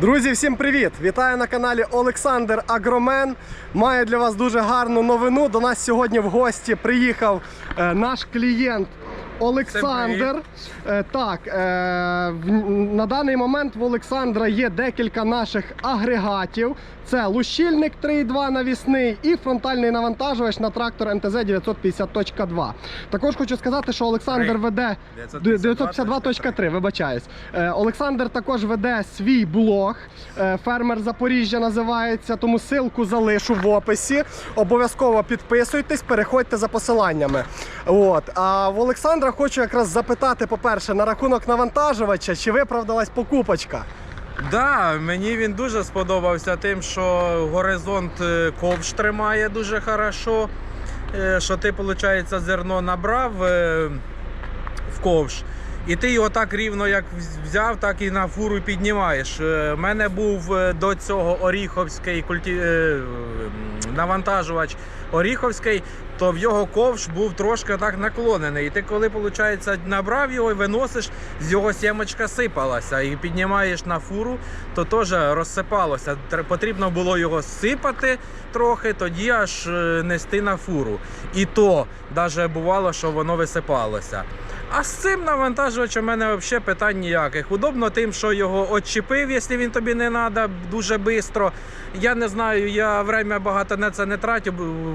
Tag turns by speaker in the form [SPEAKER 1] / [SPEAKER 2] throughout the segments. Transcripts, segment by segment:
[SPEAKER 1] Друзі, всім привіт! Вітаю на каналі Олександр Агромен. Маю для вас дуже гарну новину. До нас сьогодні в гості приїхав е, наш клієнт Олександр. Е, так, е, на даний момент в Олександра є декілька наших агрегатів. Це лущильник 3.2 навісний і фронтальний навантажувач на трактор МТЗ 950.2. Також хочу сказати, що Олександр веде
[SPEAKER 2] 952.3,
[SPEAKER 1] 952.3, вибачаюсь. Е, Олександр також веде свій блог. Фермер Запоріжжя називається, тому ссылку залишу в описі. Обов'язково підписуйтесь, переходьте за посиланнями. От. А в Олександра хочу якраз запитати, по-перше, на рахунок навантажувача, чи виправдалась покупочка?
[SPEAKER 2] Да, мені він дуже сподобався тим, що горизонт е, ковш тримає дуже хорошо. е, Що ти, виходить, зерно набрав е, в ковш. І ти його так рівно як взяв, так і на фуру піднімаєш. У мене був до цього Оріховський культі... навантажувач Оріховський, то в його ковш був трошки так наклонений. І ти, коли виходить, набрав його і виносиш, з його сімочка сипалася. І піднімаєш на фуру, то теж розсипалося. Потрібно було його сипати трохи, тоді аж е, нести на фуру. І то навіть бувало, що воно висипалося. А з цим навантажувачем у мене взагалі питань ніяких. Удобно тим, що його отчепив, якщо він тобі не треба, дуже швидко. Я не знаю, я время багато на це не тратю,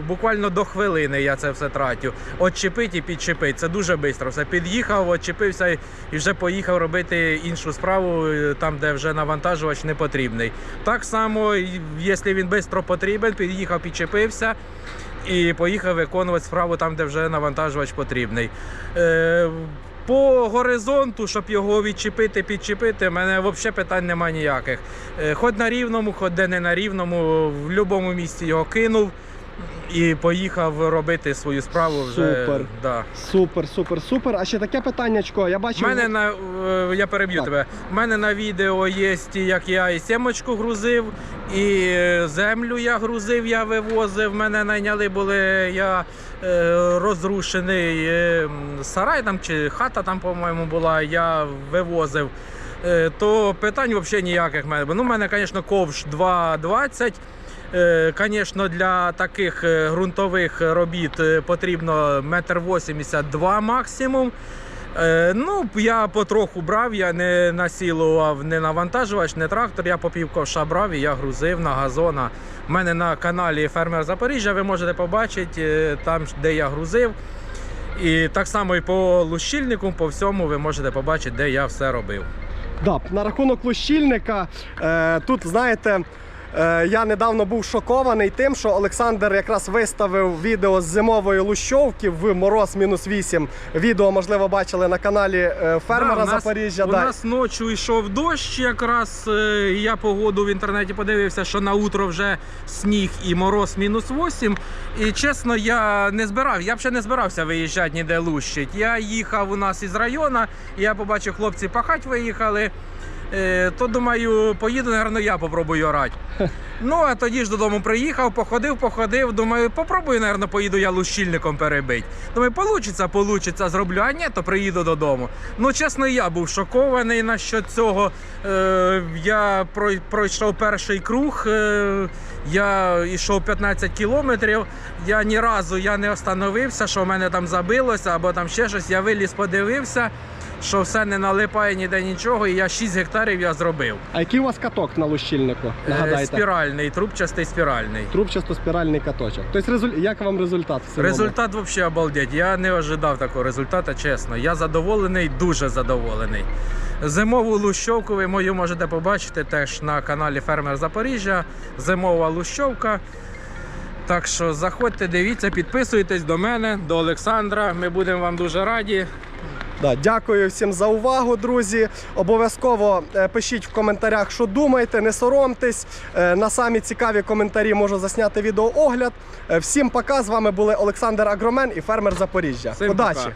[SPEAKER 2] буквально до хвилини я це все тратю. Отчепить і підчепить. Це дуже швидко. Все під'їхав, отчепився і вже поїхав робити іншу справу, е, там, де вже навантажувач не потрібний. Так само, якщо він швидко потрібен, під'їхав, підчепився і поїхав виконувати справу там, де вже навантажувач потрібний. Е, по горизонту, щоб його відчепити, підчепити, в мене взагалі питань немає ніяких. Е, Хоч на рівному, хоч де не на рівному, в будь-якому місці його кинув і поїхав робити свою справу вже.
[SPEAKER 1] Супер.
[SPEAKER 2] Да.
[SPEAKER 1] Супер, супер, супер. А ще таке питаннячко. Я
[SPEAKER 2] У мене на е, я переб'ю
[SPEAKER 1] Так.
[SPEAKER 2] тебе. У мене на відео є, як я і сімочку грузив, і е, землю я грузив, я вивозив. Мене найняли були я е, розрушений е, сарай там чи хата там, по-моєму, була. Я вивозив. Е, То питань взагалі ніяких в мене. Ну, у мене, звісно, ковш 2,20. Звісно, для таких е, ґрунтових робіт е, потрібно метр вісімдесят два максимум. Е, Ну, я потроху брав, я не насілував не навантажувач, не трактор. Я по пів ковша брав і я грузив на газона. У мене на каналі Фермер Запоріжжя ви можете побачити е, там, де я грузив. І так само і по лущильнику, по всьому ви можете побачити, де я все робив.
[SPEAKER 1] Да, на рахунок лущильника, е, тут знаєте. Е, Я недавно був шокований тим, що Олександр якраз виставив відео з зимової лущовки в мороз мінус 8. Відео, можливо, бачили на каналі е, фермера
[SPEAKER 2] Да,
[SPEAKER 1] Запоріжжя.
[SPEAKER 2] У
[SPEAKER 1] да.
[SPEAKER 2] нас ночі йшов дощ, якраз е, я погоду в інтернеті подивився, що на утро вже сніг і мороз мінус 8. І чесно, я не збирав. Я б ще не збирався виїжджати ніде лущить. Я їхав у нас із району, і я побачив, хлопці пахать виїхали. Е, То думаю, поїду, напевно, я попробую орати. Ну, а тоді ж додому приїхав, походив, походив. Думаю, попробую, напевно, поїду я лущильником перебити. Думаю, получиться, получиться, зроблю, а ні, то приїду додому. Ну, чесно, я був шокований насчет цього. Е, я пройшов перший круг, е, я йшов 15 кілометрів. Я ні разу я не остановився, що в мене там забилося або там ще щось. Я виліз, подивився, що все не налипає ніде нічого, і я 6 гектарів я зробив.
[SPEAKER 1] А який у вас каток на лущильнику?
[SPEAKER 2] Е,
[SPEAKER 1] Нагадайте.
[SPEAKER 2] Спіральний, трубчастий спіральний.
[SPEAKER 1] Трубчасто-спіральний каточок. Тобто, резуль... як вам результат?
[SPEAKER 2] Результат взагалі обалдеть. Я не ожидав такого результату, чесно. Я задоволений, дуже задоволений. Зимову лущовку ви мою можете побачити теж на каналі Фермер Запоріжжя. Зимова лущовка. Так що заходьте, дивіться, підписуйтесь до мене, до Олександра. Ми будемо вам дуже раді.
[SPEAKER 1] Да, дякую всім за увагу, друзі. Обов'язково е, пишіть в коментарях, що думаєте, не соромтесь. Е, На самі цікаві коментарі можу засняти відеоогляд. Е, Всім пока. З вами були Олександр Агромен і фермер Запоріжжя.
[SPEAKER 2] Всім
[SPEAKER 1] Удачі!
[SPEAKER 2] пока.